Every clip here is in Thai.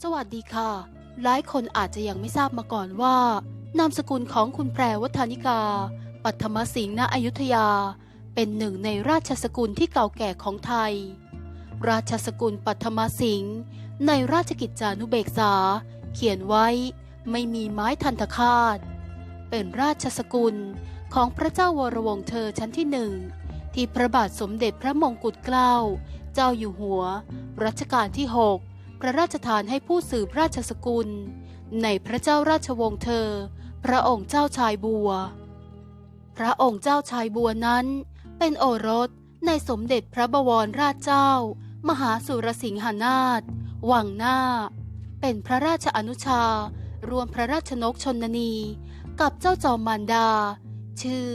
สวัสดีค่ะ หลายคนอาจจะยังไม่ทราบมาก่อนว่า นามสกุลของคุณแพรวัฒนิกา ปัทมสิงห์ณอยุธยา เป็นหนึ่งในราชสกุลที่เก่าแก่ของไทย ราชสกุลปัทมสิงห์ในราชกิจจานุเบกษา เขียนไว้ไม่มีไม้ทันตคาต เป็นราชสกุลของพระเจ้าวรวงเธอชั้นที่หนึ่งที่พระบาทสมเด็จพระมงกุฎเกล้า เจ้าอยู่หัว รัชกาลที่6 พระราชทานให้ผู้สืบราชสกุล ในพระเจ้าราชวงศ์เธอ พระองค์เจ้าชายบัว พระองค์เจ้าชายบัวนั้น เป็นโอรสในสมเด็จพระบวรราชเจ้า มหาสุรสิงหานาถวังหน้า เป็นพระราชอนุชารวมพระราชนกชนนี กับเจ้าจอมมารดา ชื่อ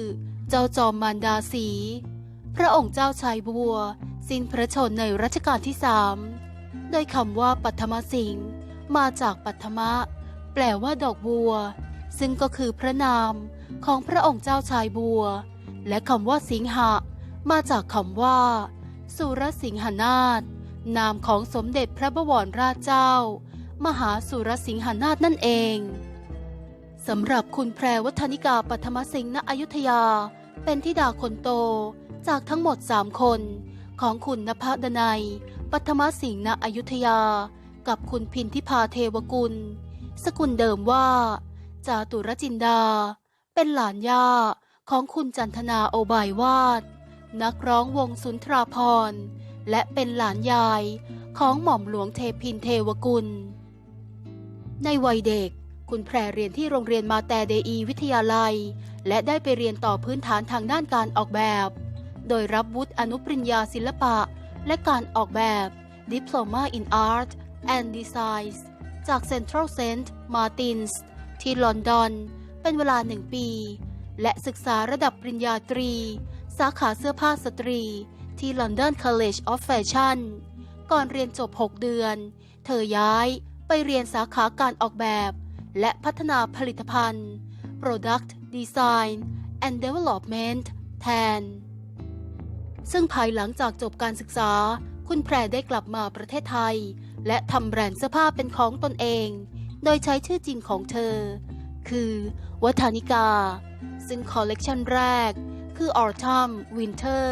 เจ้าจอมมารดาสี พระองค์เจ้าชายบัว สิ้นพระชนในรัชกาลที่สาม โดยคำว่าปัทมสิงมาจากปัทมะ แปลว่าดอกบัว ซึ่งก็คือพระนามของพระองค์เจ้าชายบัว และคำว่าสิงหะ มาจากคำว่า สุรสิงหนาถนามของสมเด็จพระบวรราชเจ้า มหาสุรสิงหนาถนั่นเองสำหรับคุณแพรวัฒนิกาปัทมสิงห์ณอยุธยา เป็นธิดาคนโตจากทั้งหมดสามคน ของคุณนภดนัย ปัทมสิงห์ณอยุธยา กับคุณพินทิพาเทวกุล สกุลเดิมว่า จาตุรจินดา เป็นหลานย่าของคุณจันทนาโอบายวาด นักร้องวงสุนทราพรและเป็นหลานยายของหม่อมหลวงเทพินเทวกุล ในวัยเด็ก คุณแพรเรียนที่โรงเรียนมาแต่เดอีวิทยาลัย และได้ไปเรียนต่อพื้นฐานทางด้านการออกแบบ โดยรับวุฒิอนุปริญญาศิลปะ และการออกแบบ Diploma in Art and Design จาก Central Saint Martins ที่ลอนดอน เป็นเวลาหนึ่งปี และศึกษาระดับปริญญาตรี สาขาเสื้อผ้าสตรี ที่ London College of Fashion ก่อนเรียนจบ 6 เดือน เธอย้ายไปเรียนสาขาการออกแบบ และพัฒนาผลิตภัณฑ์ Product Design and Development แทน ซึ่งภายหลังจากจบการศึกษา คุณแพรได้กลับมาประเทศไทย และทำแบรนด์เสื้อผ้าเป็นของตนเอง โดยใช้ชื่อจริงของเธอ คือวัฒนิกา ซึ่งคอลเลกชันแรก คือ Autumn Winter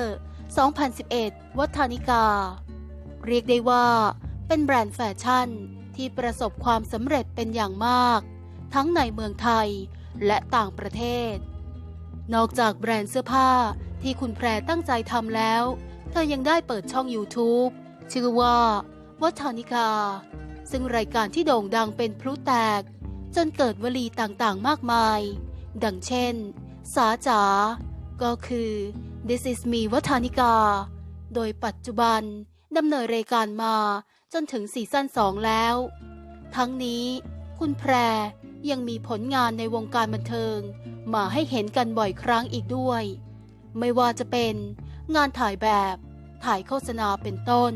2011 วัฒนิกา เรียกได้ว่า เป็นแบรนด์แฟชั่นที่ประสบความสำเร็จเป็นอย่างมาก ทั้งในเมืองไทยและต่างประเทศ นอกจากแบรนด์เสื้อผ้าที่คุณแพรตั้งใจทำแล้ว เธอยังได้เปิดช่อง YouTube ชื่อว่า วัฒนิกา ซึ่งรายการที่โด่งดังเป็นพลุแตก จนเกิดวลีต่างๆมากมาย ดังเช่น สาจ๋าก็คือ This is me วัฒนิกา โดยปัจจุบันดำเนินรายการมาจนถึงซีซั่น2แล้ว ทั้งนี้คุณแพรยังมีผลงานในวงการบันเทิง มาให้เห็นกันบ่อยครั้งอีกด้วย ไม่ว่าจะเป็นงานถ่ายแบบ ถ่ายโฆษณาเป็นต้น